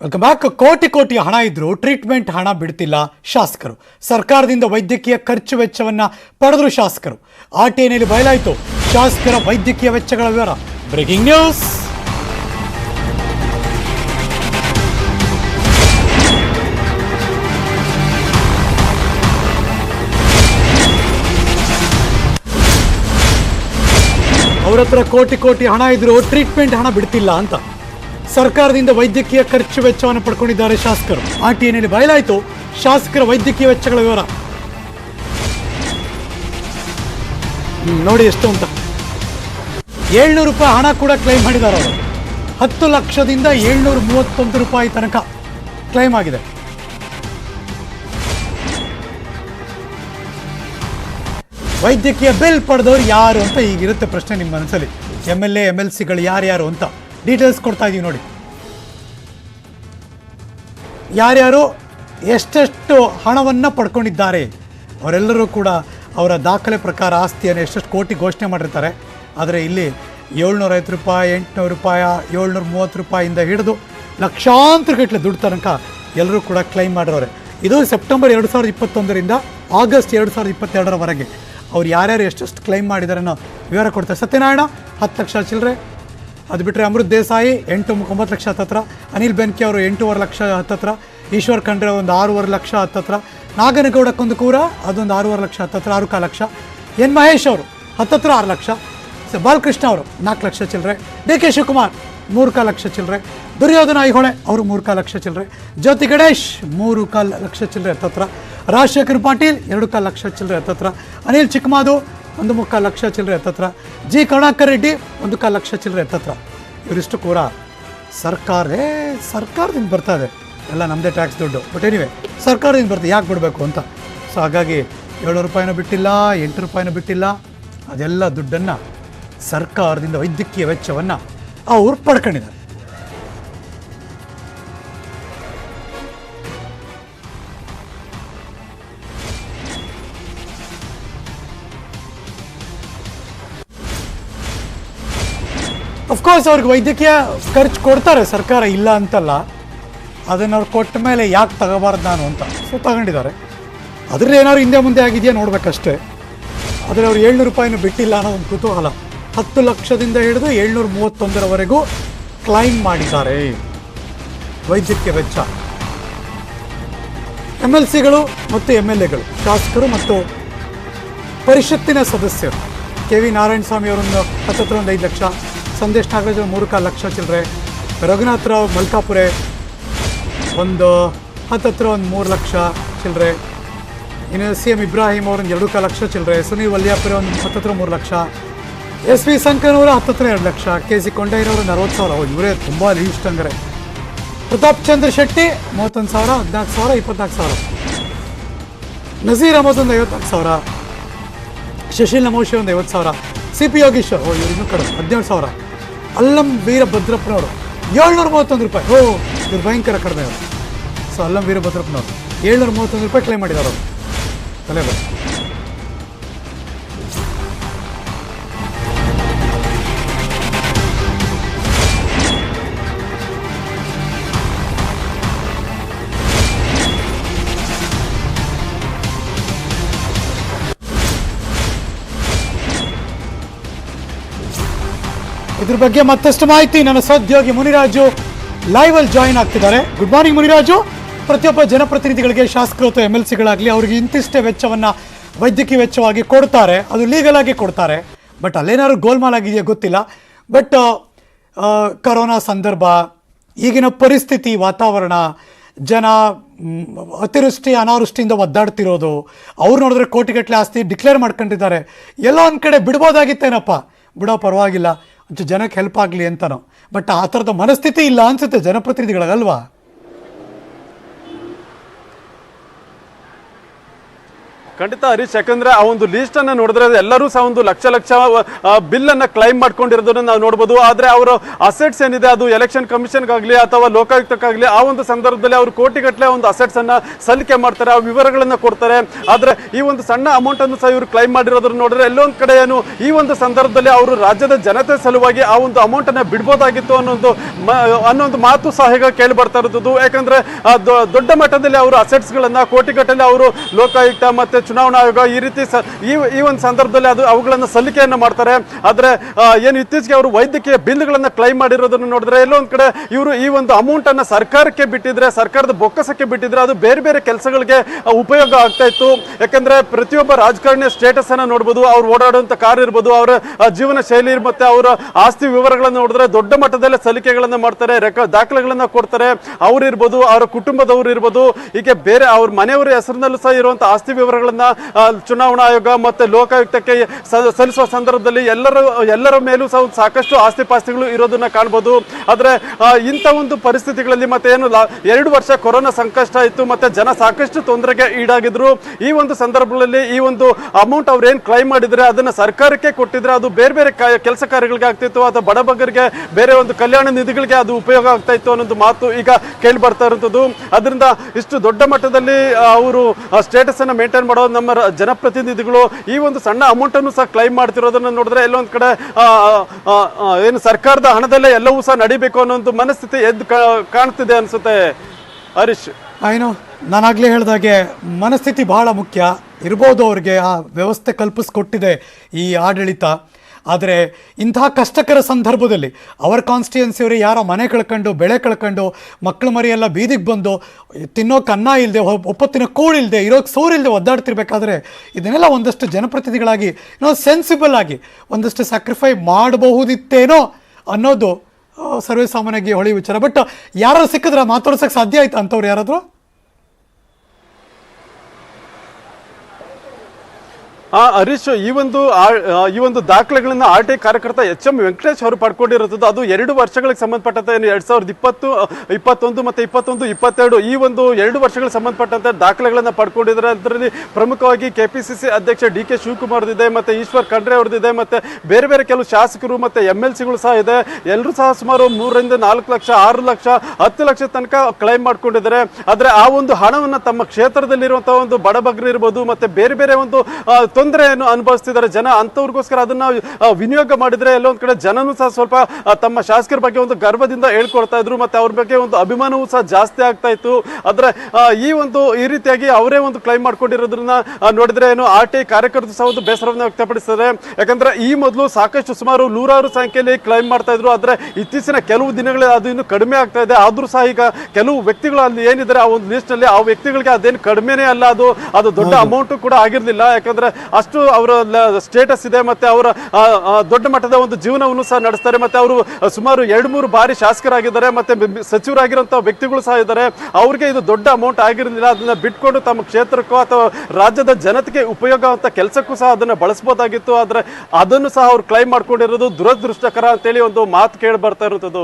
Welcome back ಕೋಟಿ ಕೋಟಿ ಹಣ ಇದ್ರು ಟ್ರೀಟ್ಮೆಂಟ್ ಹಣ ಬಿಡ್ತಿಲ್ಲ ಶಾಸಕರು. ಸರ್ಕಾರದಿಂದ ವೈದ್ಯಕೀಯ ಖರ್ಚು ವೆಚ್ಚವನ್ನ ಪಡೆದ್ರು ಶಾಸಕರು. ಆ ಟಿ ಬಯಲಾಯಿತು, ಶಾಸಕರ ವೈದ್ಯಕೀಯ ವೆಚ್ಚಗಳ ವಿವರ. Breaking news! ಅವರತ್ರ ಕೋಟಿ ಕೋಟಿ ಹಣ ಇದ್ರು ಟ್ರೀಟ್ಮೆಂಟ್ ಹಣ ಬಿಡ್ತಿಲ್ಲ ಅಂತ. ಸರ್ಕಾರದಿಂದ ವೈದ್ಯಕೀಯ ಖರ್ಚು ವೆಚ್ಚವನ್ನು ಪಡ್ಕೊಂಡಿದ್ದಾರೆ ಶಾಸಕರು. ಐನಲ್ಲಿ ಬಯಲಾಯಿತು. ಶಾಸಕರ ವೈದ್ಯಕೀಯ ವೆಚ್ಚಗಳ ವಿವರ. ನೋಡಿ ಎಷ್ಟು ಅಂತ. ಏಳ್ನೂರು ರೂಪಾಯಿ ಹಣ ಕೂಡ ಕ್ಲೈಮ್ ಮಾಡಿದ್ದಾರೆ ಅವರು. ಹತ್ತು ಲಕ್ಷದಿಂದ ಏಳ್ನೂರ ಮೂವತ್ತೊಂದು ರೂಪಾಯಿ ತನಕ ಕ್ಲೈಮ್ ಆಗಿದೆ. ವೈದ್ಯಕೀಯ ಬಿಲ್ ಪಡೆದವ್ರು ಯಾರು ಅಂತ ಈಗಿರುತ್ತೆ ಪ್ರಶ್ನೆ ನಿಮ್ಮ ಮನಸ್ಸಲ್ಲಿ. M L A M L ಸಿಗಳು ಯಾರ್ಯಾರು ಅಂತ. ಡೀಟೇಲ್ಸ್ ಕೊಡ್ತಾ ಇದ್ದೀವಿ ನೋಡಿ. ಯಾರ್ಯಾರು ಎಷ್ಟೆಷ್ಟು ಹಣವನ್ನು ಪಡ್ಕೊಂಡಿದ್ದಾರೆ, ಅವರೆಲ್ಲರೂ ಕೂಡ ಅವರ ದಾಖಲೆ ಪ್ರಕಾರ ಆಸ್ತಿಯನ್ನು ಎಷ್ಟೆಷ್ಟು ಕೋಟಿ ಘೋಷಣೆ ಮಾಡಿರ್ತಾರೆ. ಆದರೆ ಇಲ್ಲಿ ಏಳ್ನೂರ ಐವತ್ತು ರೂಪಾಯಿ, ಎಂಟುನೂರು ರೂಪಾಯಿ, ಏಳ್ನೂರ ಮೂವತ್ತು ರೂಪಾಯಿಂದ ಹಿಡಿದು ಲಕ್ಷಾಂತರ ಗಟ್ಟಲೆ ದುಡ್ಡು ತನಕ ಎಲ್ಲರೂ ಕೂಡ ಕ್ಲೈಮ್ ಮಾಡಿರೋರೆ. ಇದು ಸೆಪ್ಟೆಂಬರ್ ಎರಡು ಸಾವಿರದ ಇಪ್ಪತ್ತೊಂದರಿಂದ ಆಗಸ್ಟ್ ಎರಡು ಸಾವಿರದ ಇಪ್ಪತ್ತೆರಡರವರೆಗೆ. ಅವ್ರು ಯಾರ್ಯಾರು ಎಷ್ಟೆಷ್ಟು ಕ್ಲೈಮ್ ಮಾಡಿದಾರೆ ಅನ್ನೋ ವಿವರ ಕೊಡ್ತಾರೆ. ಸತ್ಯನಾರಾಯಣ, ಹತ್ತು ಲಕ್ಷ ಚಿಲ್ಲರೆ. ಅದು ಬಿಟ್ಟರೆ ಅಮೃತ್ ದೇಸಾಯಿ, ಎಂಟು ಒಂಬತ್ತು ಲಕ್ಷ ಹತ್ತತ್ರ ಅನಿಲ್ ಬೆನ್ಕಿ ಅವರು ಎಂಟೂವರೆ ಲಕ್ಷ ಹತ್ತತ್ರ ಈಶ್ವರ್ ಖಂಡ್ರೆ ಒಂದು ಆರೂವರೆ ಲಕ್ಷ ಹತ್ತತ್ರ ನಾಗನಗೌಡಕ್ಕೊಂದು ಕೂರ, ಅದೊಂದು ಆರೂವರೆ ಲಕ್ಷ ಹತ್ತತ್ರ ಆರು ಕಾಲು ಲಕ್ಷ. ಎನ್ ಮಹೇಶ್ ಅವರು ಹತ್ತತ್ರ ಆರು ಲಕ್ಷ. ಬಾಲಕೃಷ್ಣ ಅವರು, ನಾಲ್ಕು ಲಕ್ಷ ಚಿಲ್ಲರೆ ಡಿ ಕೆ ಶಿವಕುಮಾರ್, ಮೂರು ಕಾಲು ಲಕ್ಷ ಚಿಲ್ಲರೆ ದುರ್ಯೋಧನ ಐಹೊಳೆ, ಅವರು ಮೂರು ಕಾಲು ಲಕ್ಷ ಚಿಲ್ಲರೆ ಜ್ಯೋತಿ ಗಣೇಶ್, ಮೂರು ಕಾಲು ಲಕ್ಷ ಚಿಲ್ಲರೆ ಹತ್ತತ್ರ ರಾಜಶೇಖರ್ ಪಾಟೀಲ್, ಎರಡು ಕಾಲು ಲಕ್ಷ ಚಿಲ್ಲರೆ ಹತ್ತತ್ರ ಅನಿಲ್ ಚಿಕ್ಕಮಾದು ಒಂದು ಮುಕ್ಕಾಲು ಲಕ್ಷ ಚಿಲ್ಲರೆ ಎತ್ತತ್ರ ಜಿ ಕರುಣಾಕರ್ ರೆಡ್ಡಿ, ಒಂದು ಕಾಲು ಲಕ್ಷ ಚಿಲ್ಲರೆ ಎತ್ತತ್ರ ಇವರಿಷ್ಟು ಕೂಡ ಸರ್ಕಾರ, ಸರ್ಕಾರದಿಂದ ಬರ್ತಾ ಇದೆ. ಎಲ್ಲ ನಮ್ಮದೇ ಟ್ಯಾಕ್ಸ್ ದುಡ್ಡು. ಬಟ್ ಎನಿವೆ ಸರ್ಕಾರದಿಂದ ಬರ್ತದೆ ಯಾಕೆ ಬಿಡಬೇಕು ಅಂತ? ಸೊ ಹಾಗಾಗಿ ಏಳು ರೂಪಾಯಿನೂ ಬಿಟ್ಟಿಲ್ಲ, ಎಂಟು ರೂಪಾಯಿನೂ ಬಿಟ್ಟಿಲ್ಲ. ಅದೆಲ್ಲ ದುಡ್ಡನ್ನು ಸರ್ಕಾರದಿಂದ ವೈದ್ಯಕೀಯ ವೆಚ್ಚವನ್ನು ಅವ್ರು ಪಡ್ಕೊಂಡಿದ್ದಾರೆ ಅಫ್ಕೋರ್ಸ್ ಅವ್ರಿಗೆ ವೈದ್ಯಕೀಯ ಖರ್ಚು ಕೊಡ್ತಾರೆ, ಸರ್ಕಾರ ಇಲ್ಲ ಅಂತಲ್ಲ. ಅದನ್ನು ಅವ್ರು ಕೊಟ್ಟ ಮೇಲೆ ಯಾಕೆ ತಗೋಬಾರ್ದು ನಾನು ಅಂತ ಸೊ ತಗೊಂಡಿದ್ದಾರೆ. ಅದರಲ್ಲಿ ಏನಾದ್ರು ಹಿಂದೆ ಮುಂದೆ ಆಗಿದೆಯಾ ನೋಡ್ಬೇಕಷ್ಟೇ. ಆದರೆ ಅವ್ರು ಏಳ್ನೂರು ರೂಪಾಯಿನೂ ಬಿಟ್ಟಿಲ್ಲ ಅನ್ನೋ ಒಂದು ಕುತೂಹಲ. ಹತ್ತು ಲಕ್ಷದಿಂದ ಹಿಡಿದು ಏಳ್ನೂರ ಮೂವತ್ತೊಂದರವರೆಗೂ ಕ್ಲೈಮ್ ಮಾಡಿದ್ದಾರೆ. ವೈದ್ಯಕೀಯ ವೆಚ್ಚ. ಎಂ ಎಲ್ ಸಿಗಳು ಮತ್ತು ಎಂ ಎಲ್ ಎಗಳು ಶಾಸಕರು ಮತ್ತು ಪರಿಷತ್ತಿನ ಸದಸ್ಯರು. ಕೆ ವಿ ನಾರಾಯಣಸ್ವಾಮಿ ಅವರೊಂದು ಹತ್ತತ್ರ ಒಂದು ಐದು ಲಕ್ಷ. ಸಂದೇಶ್ ನಾಗರಾಜ್ ಅವ್ರು ಮೂರು ಕಾಲು ಲಕ್ಷ ಚಿಲ್ಲರೆ ರಘುನಾಥ್ ರಾವ್, ಮಲ್ಕಾಪುರೆ. ಒಂದು, ಹತ್ತತ್ರ ಒಂದು ಮೂರು ಲಕ್ಷ ಚಿಲ್ಲರೆ ಇನ್ನು ಸಿ ಎಂ ಇಬ್ರಾಹಿಂ ಒಂದು ಎರಡು ಕಾಲು ಲಕ್ಷ ಚಿಲ್ಲರೆ ಸುನಿ ವಲ್ಯಾಪುರೆ ಒಂದು ಹತ್ತತ್ರ ಮೂರು ಲಕ್ಷ. ಎಸ್ ವಿ ಸಂಕನವರು ಹತ್ತತ್ರ ಎರಡು ಲಕ್ಷ. ಕೆ ಸಿ ಕೊಂಡಯ್ಯನವರು ನಲವತ್ತು ಸಾವಿರ. ಇವರೇ ತುಂಬ ಲೀಸ್ಟ್ ಅಂದರೆ ಪ್ರತಾಪ್ ಚಂದ್ರ ಶೆಟ್ಟಿ, ಮೂವತ್ತೊಂದು ಸಾವಿರ, ಹದಿನಾಲ್ಕು ಸಾವಿರ, ಇಪ್ಪತ್ನಾಲ್ಕು ಸಾವಿರ. ನಜೀರ್ ಅಹಮದ್ ಒಂದು ಐವತ್ನಾಲ್ಕು ಸಾವಿರ. ಶಶಿಲ್ ನಮೋಶಿ ಒಂದು ಐವತ್ತು ಸಾವಿರ. ಸಿ ಪಿ ಯೋಗೀಶ್ವರ್, ಓ, ಇವರು ಕಡಿಮೆ. ಹದಿನೇಳು ಸಾವಿರ. ಅಲ್ಲಂ ವೀರಭದ್ರಪ್ಪನವರು. ಏಳ್ನೂರ ಮೂವತ್ತೊಂದು ರೂಪಾಯಿ. ಓ, ಇವ್ರು ಭಯಂಕರ ಕಡಿಮೆ ಅವರು. ಸೊ ಅಲ್ಲಂ ವೀರಭದ್ರಪ್ಪನವರು. ಏಳ್ನೂರ ಮೂವತ್ತೊಂದು ರೂಪಾಯಿ ಕ್ಲೈಮ್ ಮಾಡಿದ್ದಾರೆ ಅವರು. ತಲೆ ಇದ್ರ ಬಗ್ಗೆ ಮತ್ತಷ್ಟು ಮಾಹಿತಿ ನನ್ನ ಸಹೋದ್ಯೋಗಿ ಮುನಿರಾಜು ಲೈವ್ ಅಲ್ಲಿ ಜಾಯಿನ್ ಆಗ್ತಿದ್ದಾರೆ. Good morning Muniraju. ಪ್ರತಿಯೊಬ್ಬ ಜನಪ್ರತಿನಿಧಿಗಳಿಗೆ ಶಾಸಕರು ಅಥವಾ ಎಂ ಎಲ್ ಸಿಗಳಾಗಲಿ ಅವರಿಗೆ ಇಂತಿಷ್ಟೇ ವೆಚ್ಚವನ್ನು ವೈದ್ಯಕೀಯ ವೆಚ್ಚವಾಗಿ ಕೊಡ್ತಾರೆ. ಅದು ಲೀಗಲ್ ಆಗಿ ಕೊಡ್ತಾರೆ. ಬಟ್ ಅಲ್ಲೇನಾದ್ರು ಗೋಲ್ಮಾಲ್ ಆಗಿದೆಯಾ ಗೊತ್ತಿಲ್ಲ. ಬಟ್ ಕರೋನಾ ಸಂದರ್ಭ, ಈಗಿನ ಪರಿಸ್ಥಿತಿ, ವಾತಾವರಣ, ಜನ ಅತಿವೃಷ್ಟಿ, ಅನಾವೃಷ್ಟಿಯಿಂದ ಒದ್ದಾಡ್ತಿರೋದು, ಅವ್ರು ನೋಡಿದ್ರೆ ಕೋಟಿಗಟ್ಟಲೆ ಆಸ್ತಿ ಡಿಕ್ಲೇರ್ ಮಾಡ್ಕೊಂಡಿದ್ದಾರೆ. ಎಲ್ಲೋ ಒಂದು ಕಡೆ ಬಿಡ್ಬೋದಾಗಿತ್ತೇನಪ್ಪ? ಬಿಡೋ ಪರವಾಗಿಲ್ಲ. ಜನಕ್ಕೆ ಹೆಲ್ಪ್ ಆಗಲಿ ಅಂತನೋ. ಬಟ್ ಆ ಥರದ ಮನಸ್ಥಿತಿ ಇಲ್ಲ ಅನ್ಸುತ್ತೆ ಜನಪ್ರತಿನಿಧಿಗಳಿಗಲ್ವಾ ಖಂಡಿತ ಹರೀಶ್, ಯಾಕಂದ್ರೆ ಆ ಒಂದು ಲೀಸ್ಟ್ ಅನ್ನ ನೋಡಿದ್ರೆ ಎಲ್ಲರೂ ಸಹ ಒಂದು ಲಕ್ಷ ಲಕ್ಷ ಬಿಲ್ ಅನ್ನ ಕ್ಲೈಮ್ ಮಾಡ್ಕೊಂಡಿರೋದನ್ನ ನಾವು ನೋಡಬಹುದು ಆದ್ರೆ ಅವರ ಅಸೆಟ್ಸ್ ಏನಿದೆ, ಅದು ಎಲೆಕ್ಷನ್ ಕಮಿಷನ್ ಆಗಲಿ ಅಥವಾ ಲೋಕಾಯುಕ್ತಕ್ಕಾಗಲಿ, ಆ ಒಂದು ಸಂದರ್ಭದಲ್ಲಿ ಅವರು ಕೋಟಿಗಟ್ಟಲೆ ಒಂದು ಅಸೆಟ್ಸ್ ಅನ್ನ ಸಲ್ಲಿಕೆ ಮಾಡ್ತಾರೆ, ಆ ವಿವರಗಳನ್ನ ಕೊಡ್ತಾರೆ. ಆದ್ರೆ ಈ ಒಂದು ಸಣ್ಣ ಅಮೌಂಟ್ ಅನ್ನು ಸಹ ಇವರು ಕ್ಲೈಮ್ ಮಾಡಿರೋದನ್ನ ನೋಡಿದ್ರೆ ಎಲ್ಲೊಂದ್ ಕಡೆ ಏನು, ಈ ಒಂದು ಸಂದರ್ಭದಲ್ಲಿ ಅವರು ರಾಜ್ಯದ ಜನತೆ ಸಲುವಾಗಿ ಆ ಒಂದು ಅಮೌಂಟ್ ಅನ್ನ ಬಿಡ್ಬೋದಾಗಿತ್ತು ಅನ್ನೋದು ಒಂದು ಅನ್ನೋ ಒಂದು ಮಾತು ಸಹ ಈಗ ಕೇಳಿ ಬರ್ತಾ ಇರೋದು. ಯಾಕಂದ್ರೆ ದೊಡ್ಡ ಮಟ್ಟದಲ್ಲಿ ಅವರು ಅಸೆಟ್ಸ್ ಗಳನ್ನ ಕೋಟಿಗಟ್ಟಲೆ ಅವರು ಲೋಕಾಯುಕ್ತ ಮತ್ತೆ ಚುನಾವಣಾ ಆಯೋಗ ಈ ರೀತಿ ಈ ಈ ಒಂದು ಸಂದರ್ಭದಲ್ಲಿ ಅದು ಅವುಗಳನ್ನು ಸಲ್ಲಿಕೆಯನ್ನ ಮಾಡ್ತಾರೆ. ಆದರೆ ಏನು ಇತ್ತೀಚೆಗೆ ಅವರು ವೈದ್ಯಕೀಯ ಬಿಲ್ಗಳನ್ನು ಕ್ಲೈಮ್ ಮಾಡಿರೋದನ್ನು ನೋಡಿದ್ರೆ ಎಲ್ಲೋ ಒಂದು ಕಡೆ ಇವರು ಈ ಒಂದು ಅಮೌಂಟ್ ಅನ್ನ ಸರ್ಕಾರಕ್ಕೆ ಬಿಟ್ಟಿದ್ರೆ, ಸರ್ಕಾರದ ಬೊಕ್ಕಸಕ್ಕೆ ಬಿಟ್ಟಿದ್ರೆ ಅದು ಬೇರೆ ಬೇರೆ ಕೆಲಸಗಳಿಗೆ ಉಪಯೋಗ ಆಗ್ತಾ ಇತ್ತು. ಯಾಕಂದ್ರೆ ಪ್ರತಿಯೊಬ್ಬ ರಾಜಕಾರಣಿಯ ಸ್ಟೇಟಸ್ ಅನ್ನ ನೋಡ್ಬೋದು, ಅವ್ರು ಓಡಾಡುವಂತ ಕಾರ್ ಇರ್ಬೋದು, ಅವರ ಜೀವನ ಶೈಲಿ ಮತ್ತೆ ಅವರ ಆಸ್ತಿ ವಿವರಗಳನ್ನ ನೋಡಿದ್ರೆ ದೊಡ್ಡ ಮಟ್ಟದಲ್ಲಿ ಸಲ್ಲಿಕೆಗಳನ್ನು ಮಾಡ್ತಾರೆ, ರೆಕ ದಾಖಲೆಗಳನ್ನ ಕೊಡ್ತಾರೆ. ಅವ್ರು ಇರ್ಬೋದು, ಅವರ ಕುಟುಂಬದವ್ರು ಇರ್ಬೋದು, ಹೀಗೆ ಬೇರೆ ಅವ್ರ ಮನೆಯವರ ಹೆಸರಿನಲ್ಲೂ ಸಹ ಇರುವಂಥ ಆಸ್ತಿ ವಿವರಗಳನ್ನ ಚುನಾವಣಾ ಆಯೋಗ ಮತ್ತೆ ಲೋಕಾಯುಕ್ತಕ್ಕೆ ಸಲ್ಲಿಸುವ ಸಂದರ್ಭದಲ್ಲಿ ಎಲ್ಲರ ಎಲ್ಲರ ಮೇಲೂ ಸಹ ಸಾಕಷ್ಟು ಆಸ್ತಿ ಪಾಸ್ತಿಗಳು ಇರೋದನ್ನ ಕಾಣ್ಬೋದು. ಆದ್ರೆ ಇಂತ ಒಂದು ಪರಿಸ್ಥಿತಿಗಳಲ್ಲಿ ಮತ್ತೆ ಏನು ಎರಡು ವರ್ಷ ಕೊರೋನಾ ಸಂಕಷ್ಟ ಇತ್ತು, ಮತ್ತೆ ಜನ ಸಾಕಷ್ಟು ತೊಂದರೆಗೆ ಈಡಾಗಿದ್ರು. ಈ ಒಂದು ಸಂದರ್ಭಗಳಲ್ಲಿ ಈ ಒಂದು ಅಮೌಂಟ್ ಅವ್ರು ಏನ್ ಕ್ಲೈಮ್ ಮಾಡಿದ್ರೆ, ಅದನ್ನ ಸರ್ಕಾರಕ್ಕೆ ಕೊಟ್ಟಿದ್ರೆ ಅದು ಬೇರೆ ಬೇರೆ ಕೆಲಸ ಕಾರ್ಯಗಳಿಗೆ ಆಗ್ತಿತ್ತು, ಅಥವಾ ಬಡಬಗ್ಗರಿಗೆ ಬೇರೆ ಒಂದು ಕಲ್ಯಾಣ ನಿಧಿಗಳಿಗೆ ಅದು ಉಪಯೋಗ ಆಗ್ತಾ ಇತ್ತು ಅನ್ನೋದು ಮಾತು ಈಗ ಕೇಳಿ ಬರ್ತಾ ಇರುವಂತದ್ದು ಅದರಿಂದ ಇಷ್ಟು ದೊಡ್ಡ ಮಟ್ಟದಲ್ಲಿ ಅವರು ಸ್ಟೇಟಸ್ ಅನ್ನ ಮೇಂಟೈನ್ ಮಾಡೋ ನಮ್ಮ ಜನಪ್ರತಿನಿಧಿಗಳು ಈ ಒಂದು ಸಣ್ಣ ಅಮೌಂಟ್ ಅನ್ನು ಸಹ ಕ್ಲೈಮ್ ಮಾಡ್ತಿರೋದನ್ನ ನೋಡಿದ್ರೆ ಎಲ್ಲೊಂದು ಕಡೆ ಏನು ಸರ್ಕಾರದ ಹಣದಲ್ಲೇ ಎಲ್ಲವೂ ಸಹ ನಡಿಬೇಕು ಅನ್ನೋ ಒಂದು ಮನಸ್ಥಿತಿ ಎದ್ದು ಕಾಣ್ತಿದೆ ಅನ್ಸುತ್ತೆ ಹರೀಶ್. ಏನು ನಾನಾಗಲೇ ಹೇಳಿದಾಗೆ ಮನಸ್ಥಿತಿ ಬಹಳ ಮುಖ್ಯ. ಇರ್ಬೋದು ಅವ್ರಿಗೆ ಆ ವ್ಯವಸ್ಥೆ ಕಲ್ಪಿಸ್ಕೊಟ್ಟಿದೆ ಈ ಆಡಳಿತ. ಆದರೆ ಇಂಥ ಕಷ್ಟಕರ ಸಂದರ್ಭದಲ್ಲಿ ಅವರ ಕಾನ್ಸ್ಟಿಟ್ಯೂನ್ಸಿಯವರು ಯಾರೋ ಮನೆ ಕಳ್ಕೊಂಡು, ಬೆಳೆ ಕಳ್ಕೊಂಡು, ಮಕ್ಕಳು ಮರಿಯೆಲ್ಲ ಬೀದಿಗೆ ಬಂದು ತಿನ್ನೋಕೆ ಅನ್ನ ಇಲ್ಲದೆ ಒಪ್ಪತ್ತಿನ ಕೂಳು ಇಲ್ಲದೆ ಇರೋಕ್ಕೆ ಸೋರಿಲ್ಲದೆ ಒದ್ದಾಡ್ತಿರ್ಬೇಕಾದ್ರೆ ಇದನ್ನೆಲ್ಲ ಒಂದಷ್ಟು ಜನಪ್ರತಿನಿಧಿಗಳಾಗಿ ನಾವು ಸೆನ್ಸಿಬಲ್ ಆಗಿ ಒಂದಷ್ಟು ಸ್ಯಾಕ್ರಿಫೈ ಮಾಡಬಹುದಿತ್ತೇನೋ ಅನ್ನೋದು ಸರ್ವೇ ಸಾಮಾನ್ಯವಾಗಿ ಹೊಳಿ ವಿಚಾರ. ಬಟ್ ಯಾರು ಸಿಕ್ಕಿದ್ರೆ ಮಾತಾಡ್ಸೋಕ್ಕೆ ಸಾಧ್ಯ ಆಯ್ತು ಅಂಥವ್ರು ಯಾರಾದರೂ? ಆ ಹರೀಶ್, ಈ ಒಂದು ಈ ಒಂದು ದಾಖಲೆಗಳನ್ನ ಆರ್ ಟಿ ಕಾರ್ಯಕರ್ತ ಎಚ್ ಎಂ ವೆಂಕಟೇಶ್ ಅವರು ಪಡ್ಕೊಂಡಿರೋದು ಅದು ಎರಡು ವರ್ಷಗಳಿಗೆ ಸಂಬಂಧಪಟ್ಟಂತೆ ಎರಡ್ ಸಾವಿರದ ಇಪ್ಪತ್ತು ಇಪ್ಪತ್ತೊಂದು ಮತ್ತೆ ಇಪ್ಪತ್ತೊಂದು, ಇಪ್ಪತ್ತೆರಡು ಈ ಒಂದು ಎರಡು ವರ್ಷಗಳಿಗೆ ಸಂಬಂಧಪಟ್ಟಂತೆ ದಾಖಲೆಗಳನ್ನು ಪಡ್ಕೊಂಡಿದ್ದಾರೆ. ಅದರಲ್ಲಿ ಪ್ರಮುಖವಾಗಿ ಕೆ ಪಿ ಸಿ ಸಿ ಅಧ್ಯಕ್ಷ ಡಿ ಕೆ ಶಿವಕುಮಾರ್ದಿದೆ ಮತ್ತೆ ಈಶ್ವರ್ ಖಂಡ್ರೆ ಅವ್ರದ್ದಿದೆ ಮತ್ತೆ ಬೇರೆ ಬೇರೆ ಕೆಲವು ಶಾಸಕರು ಮತ್ತೆ ಎಂ ಎಲ್ ಸಿಗಳು ಸಹ ಇದೆ. ಎಲ್ಲರೂ ಸಹ ಸುಮಾರು ಮೂರರಿಂದ ನಾಲ್ಕು ಲಕ್ಷ, ಆರು ಲಕ್ಷ, ಹತ್ತು ಲಕ್ಷ ತನಕ ಕ್ಲೈಮ್ ಮಾಡ್ಕೊಂಡಿದ್ದಾರೆ. ಆದರೆ ಆ ಒಂದು ಹಣವನ್ನು ತಮ್ಮ ಕ್ಷೇತ್ರದಲ್ಲಿರುವಂಥ ಒಂದು ಬಡಬಗ್ರು ಇರ್ಬೋದು, ಮತ್ತೆ ಬೇರೆ ಬೇರೆ ಒಂದು ತೊಂದರೆಯನ್ನು ಅನುಭವಿಸ್ತಿದ್ದಾರೆ. ಜನ ಅಂತವ್ರಿಗೋಸ್ಕರ ಅದನ್ನ ವಿನಿಯೋಗ ಮಾಡಿದ್ರೆ ಎಲ್ಲೋ ಒಂದ್ ಕಡೆ ಜನನು ಸಹ ಸ್ವಲ್ಪ ತಮ್ಮ ಶಾಸಕರ ಬಗ್ಗೆ ಒಂದು ಗರ್ವದಿಂದ ಹೇಳ್ಕೊಡ್ತಾ ಇದ್ರು ಮತ್ತೆ ಅವ್ರ ಬಗ್ಗೆ ಒಂದು ಅಭಿಮಾನವೂ ಸಹ ಜಾಸ್ತಿ ಆಗ್ತಾ ಇತ್ತು. ಆದ್ರೆ ಈ ಒಂದು ಈ ರೀತಿಯಾಗಿ ಅವರೇ ಒಂದು ಕ್ಲೈಮ್ ಮಾಡ್ಕೊಂಡಿರೋದ್ರನ್ನ ನೋಡಿದ್ರೆ ಏನು ಆರ್ ಟಿ ಕಾರ್ಯಕರ್ತರು ಸಹ ಒಂದು ಬೇಸರವನ್ನು ವ್ಯಕ್ತಪಡಿಸ್ತಾರೆ ಯಾಕಂದ್ರೆ ಈ ಮೊದಲು ಸಾಕಷ್ಟು ಸುಮಾರು ನೂರಾರು ಸಂಖ್ಯೆಯಲ್ಲಿ ಕ್ಲೈಮ್ ಮಾಡ್ತಾ ಇದ್ರು. ಆದ್ರೆ ಇತ್ತೀಚಿನ ಕೆಲವು ದಿನಗಳಲ್ಲಿ ಅದು ಇನ್ನು ಕಡಿಮೆ ಆಗ್ತಾ ಇದೆ. ಆದರೂ ಸಹ ಈಗ ಕೆಲವು ವ್ಯಕ್ತಿಗಳು ಅಲ್ಲಿ ಏನಿದ್ದಾರೆ ಆ ಒಂದು ಲಿಸ್ಟ್ ಅಲ್ಲಿ ಆ ವ್ಯಕ್ತಿಗಳಿಗೆ ಅದೇನು ಕಡಿಮೆನೇ ಅಲ್ಲ ಅದು. ಅದು ದೊಡ್ಡ ಅಮೌಂಟ್ ಕೂಡ ಆಗಿರಲಿಲ್ಲ. ಯಾಕಂದ್ರೆ ಅಷ್ಟು ಅವರ ಸ್ಟೇಟಸ್ ಇದೆ ಮತ್ತೆ ಅವರ ದೊಡ್ಡ ಮಟ್ಟದ ಒಂದು ಜೀವನವನ್ನು ಸಹ ನಡೆಸ್ತಾರೆ. ಮತ್ತೆ ಅವರು ಸುಮಾರು ಎರಡು ಮೂರು ಬಾರಿ ಶಾಸಕರಾಗಿದ್ದಾರೆ. ಮತ್ತೆ ಸಚಿವರಾಗಿರುವಂಥ ವ್ಯಕ್ತಿಗಳು ಸಹ ಇದ್ದಾರೆ. ಅವ್ರಿಗೆ ಇದು ದೊಡ್ಡ ಅಮೌಂಟ್ ಆಗಿರಲಿಲ್ಲ. ಅದನ್ನ ಬಿಟ್ಕೊಂಡು ತಮ್ಮ ಕ್ಷೇತ್ರಕ್ಕೂ ಅಥವಾ ರಾಜ್ಯದ ಜನತೆಗೆ ಉಪಯೋಗ ಅಂತ ಕೆಲಸಕ್ಕೂ ಸಹ ಅದನ್ನ ಬಳಸಬಹುದಾಗಿತ್ತು ಆದರೆ ಅದನ್ನು ಸಹ ಅವ್ರು ಕ್ಲೈಮ್ ಮಾಡ್ಕೊಂಡಿರೋದು ದುರದೃಷ್ಟಕರ ಅಂತೇಳಿ ಒಂದು ಮಾತು ಕೇಳಿ ಬರ್ತಾ ಇರುತ್ತದೆ.